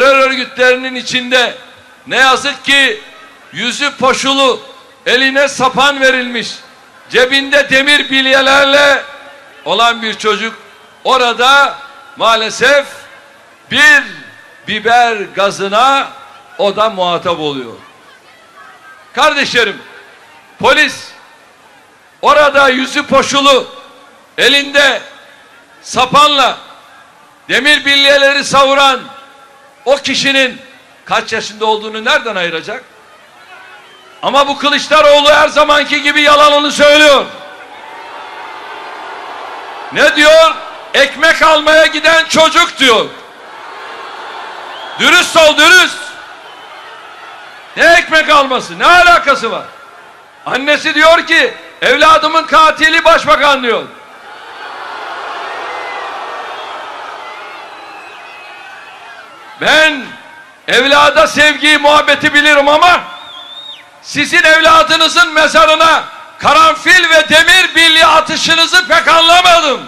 terör örgütlerinin içinde ne yazık ki yüzü poşulu, eline sapan verilmiş, cebinde demir bilyelerle olan bir çocuk orada maalesef bir biber gazına o da muhatap oluyor. Kardeşlerim, polis orada yüzü poşulu, elinde sapanla demir bilyeleri savuran o kişinin kaç yaşında olduğunu nereden ayıracak? Ama bu Kılıçdaroğlu her zamanki gibi yalanını söylüyor. Ne diyor? Ekmek almaya giden çocuk diyor. Dürüst ol dürüst. Ne ekmek alması? Ne alakası var? Annesi diyor ki evladımın katili başbakan diyor. Ben evlada sevgiyi, muhabbeti bilirim ama sizin evladınızın mezarına karanfil ve demir bilye atışınızı pek anlamadım.